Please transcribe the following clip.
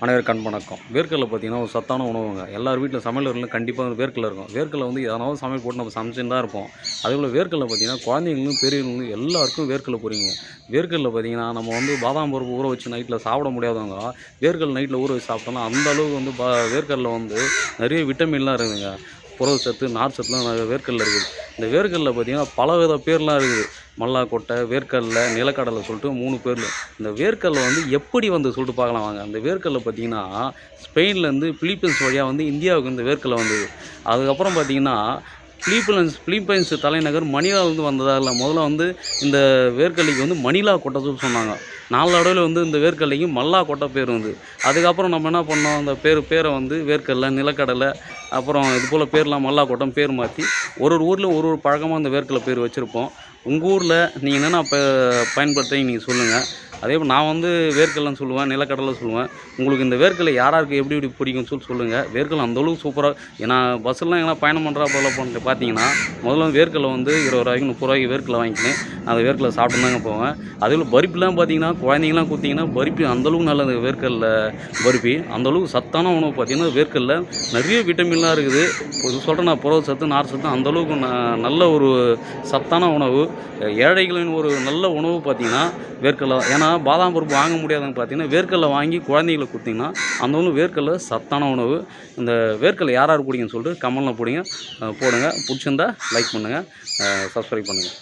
அனைவருக்கும் வணக்கம். வேர்க்கடலை பார்த்தீங்கன்னா ஒரு சத்தான உணவுங்க. எல்லார் வீட்டில் சமையலர்களும் கண்டிப்பாக வேர்க்கடலை இருக்கும். வேர்க்கடலை வந்து எதனாவது சமையல் போட்டு நம்ம சமைச்சுன்னு தான் இருப்போம். அதே போல் வேர்க்கடலை பார்த்தீங்கன்னா குழந்தைங்களும் பெரியவங்களும் எல்லாருக்கும் வேர்க்கடலை பொரியுங்க. வேர்க்கடலை பார்த்தீங்கன்னா நம்ம வந்து பாதாம் பருப்பு ஊற வச்சு நைட்டில் சாப்பிட முடியாதவங்க வேர்க்கடலை நைட்டில் ஊற வச்சு சாப்பிட்டோம்னா அந்த அளவுக்கு வந்து பா வேர்க்கடலை வந்து நிறைய விட்டமின்லாம் இருக்குதுங்க. புரத சத்து நார் சத்துலாம் நிறைய வேர்க்கடலை இருக்குது. இந்த வேர்க்கடலை பார்த்தீங்கன்னா பல வித பேர்லாம் இருக்குது. மல்லாக்கொட்டை வேர்க்கடலை நிலக்கடலை சொல்லிட்டு மூணு பேரில். இந்த வேர்க்கடலை வந்து எப்படி வந்து சொல்லிட்டு பார்க்கலாம் வாங்க. அந்த வேர்க்கல்ல பார்த்தீங்கன்னா ஸ்பெயின்லேருந்து பிலிப்பைன்ஸ் வழியாக வந்து இந்தியாவுக்கு இந்த வேர்க்கடலை வந்தது. அதுக்கப்புறம் பார்த்தீங்கன்னா பிலிப்பைன்ஸ் பிலிப்பைன்ஸ் தலைநகர் மணிலாவிலேருந்து வந்ததாக இல்லை முதல்ல வந்து இந்த வேர்க்கடலைக்கு வந்து மணிலா கொட்டை சொன்னாங்க. நாலு நாளடைவில் வந்து இந்த வேர்க்கடலைக்கு மல்லா கொட்டை பேர் வந்து. அதுக்கப்புறம் நம்ம என்ன பண்ணோம்? அந்த பேர் பேரை வந்து வேர்க்கடலை நிலக்கடலை அப்புறம் இது போல் பேர்லாம் மல்லா கொட்டம் பேர் மாற்றி ஒரு ஒரு ஊரில் ஒரு ஒரு பழக்கமாக அந்த வேர்க்கடலை பேர் வச்சுருப்போம். உங்கள் ஊரில் நீங்கள் என்னென்ன இப்போ பயன்படுத்துறீங்க நீங்கள் சொல்லுங்கள் அதே போல் நான் வந்து வேர்க்கடலைன்னு சொல்லுவேன் நிலக்கடலை சொல்லுவேன். உங்களுக்கு இந்த வேர்க்கடலை யாராருக்கு எப்படி எப்படி பிடிக்கும்னு சொல்லி சொல்லுங்கள் வேர்க்கடலை அந்தளவுக்கு சூப்பராக ஏன்னா பஸ்ஸெல்லாம் எங்கன்னா பயணம் பண்ணுறா போல பண்ணிட்டு பார்த்தீங்கன்னா முதல்ல வேர்க்கடலை வந்து இருபது ரூபாய்க்கு முப்பது ரூபாய்க்கு வேர்க்கடலை வாங்கிக்கினேன். அந்த வேர்க்கடலை சாப்பிட்டு தாங்க போவேன். அதே போல் பருப்பிலாம் பார்த்தீங்கன்னா குழந்தைங்களாம் கொடுத்தீங்கன்னா பருப்பி அந்தளவுக்கு நல்லது. வேர்க்கடலை பருப்பி அந்தளவுக்கு சத்தான உணவு பார்த்தீங்கன்னா வேர்க்கல்ல நிறைய விட்டமின்லாம் இருக்குது. இது சொல்கிறேன் நான் புரத சத்து நார் சத்து அந்தளவுக்கு ந நல்ல ஒரு சத்தான உணவு. ஏழைகளின் ஒரு நல்ல உணவு பார்த்தீங்கன்னா வேர்க்கடலை. ஏன்னா பாதாம் பருப்பு வாங்க முடியாதுன்னு பார்த்தீங்கன்னா வேர்க்கடலை வாங்கி குழந்தைங்களுக்கு கொடுத்தீங்கன்னா அந்த உணவு வேர்க்கடலை சத்தான உணவு. இந்த வேர்க்கடலை யார் யார் பிடிங்கன்னு சொல்லிட்டு கமலில் பிடிங்க. போடுங்க. பிடிச்சிருந்தா லைக் பண்ணுங்கள் சப்ஸ்கிரைப் பண்ணுங்கள்